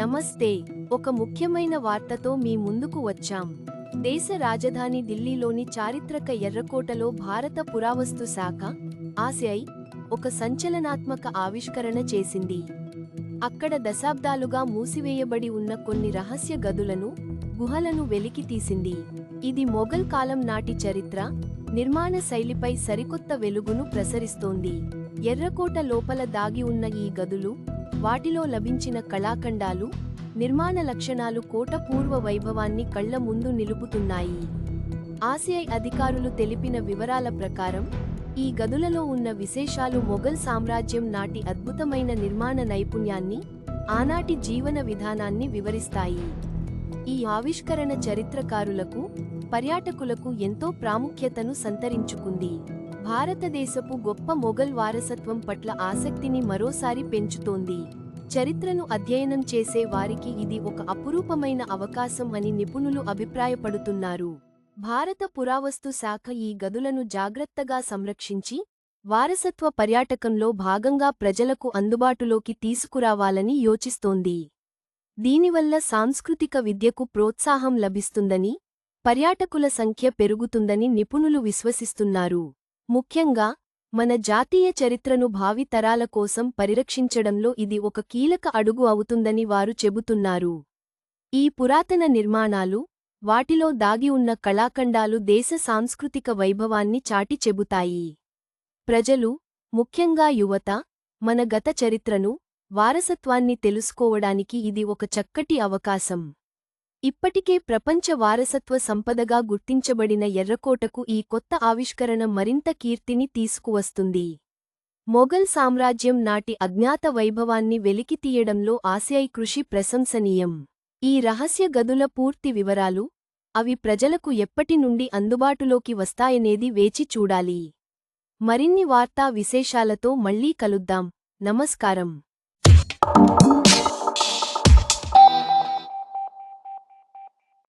నమస్తే. ఒక ముఖ్యమైన వార్తతో మీ ముందుకు వచ్చాం. దేశ రాజధాని ఢిల్లీలోని చారిత్రక ఎర్రకోటలో భారత పురావస్తు శాఖ ఆసిఐ ఒక సంచలనాత్మక ఆవిష్కరణ చేసింది. అక్కడ దశాబ్దాలుగా మూసివేయబడి ఉన్న కొన్ని రహస్య గదులను గుహలను వెలికి తీసింది. ఇది మొఘల్ కాలం నాటి చరిత్ర నిర్మాణ శైలిపై సరికొత్త వెలుగును ప్రసరిస్తోంది. ఎర్రకోట లోపల దాగి ఉన్న ఈ గదులు వాటిలో లభించిన కళాఖండాలు నిర్మాణ లక్షణాలు కోట పూర్వ వైభవాన్ని కళ్ళ ముందు నిలుపుతున్నాయి. ఆసిఐ అధికారులు తెలిపిన వివరాల ప్రకారం ఈ గదులలో ఉన్న విశేషాలు మొఘల్ సామ్రాజ్యం నాటి అద్భుతమైన నిర్మాణ నైపుణ్యాన్ని ఆనాటి జీవన విధానాన్ని వివరిస్తాయి. ఈ ఆవిష్కరణ చరిత్రకారులకు పర్యాటకులకు ఎంతో ప్రాముఖ్యతను సంతరించుకుంది. భారతదేశపు గొప్ప మొఘల్ వారసత్వం పట్ల ఆసక్తిని మరోసారి పెంచుతోంది. చరిత్రను అధ్యయనం చేసే వారికి ఇది ఒక అపురూపమైన అవకాశం అని నిపుణులు అభిప్రాయపడుతున్నారు. భారత పురావస్తు శాఖ ఈ గదులను జాగ్రత్తగా సంరక్షించి వారసత్వ పర్యాటకంలో భాగంగా ప్రజలకు అందుబాటులోకి తీసుకురావాలని యోచిస్తోంది. దీనివల్ల సాంస్కృతిక విద్యకు ప్రోత్సాహం లభిస్తుందని పర్యాటకుల సంఖ్య పెరుగుతుందని నిపుణులు విశ్వసిస్తున్నారు. ముఖ్యంగా మన జాతీయ చరిత్రను భావితరాల కోసం పరిరక్షించడంలో ఇది ఒక కీలక అడుగు అవుతుందని వారు చెబుతున్నారు. ఈ పురాతన నిర్మాణాలు వాటిలో దాగి ఉన్న కళాఖండాలు దేశ సాంస్కృతిక వైభవాన్ని చాటి చెబుతాయి. ప్రజలు ముఖ్యంగా యువత మన గత చరిత్రను వారసత్వాన్ని తెలుసుకోవడానికి ఇది ఒక చక్కటి అవకాశం. ఇప్పటికే ప్రపంచ వారసత్వ సంపదగా గుర్తించబడిన ఎర్రకోటకు ఈ కొత్త ఆవిష్కరణ మరింత కీర్తిని తీసుకువస్తుంది. మొఘల్ సామ్రాజ్యం నాటి అజ్ఞాత వైభవాన్ని వెలికితీయడంలో ఆసిఐ కృషి ప్రశంసనీయం. ఈ రహస్య గదుల పూర్తి వివరాలు అవి ప్రజలకు ఎప్పటి నుండి అందుబాటులోకి వస్తాయనేది వేచి చూడాలి. మరిన్ని వార్తా విశేషాలతో మళ్ళీ కలుద్దాం. నమస్కారం.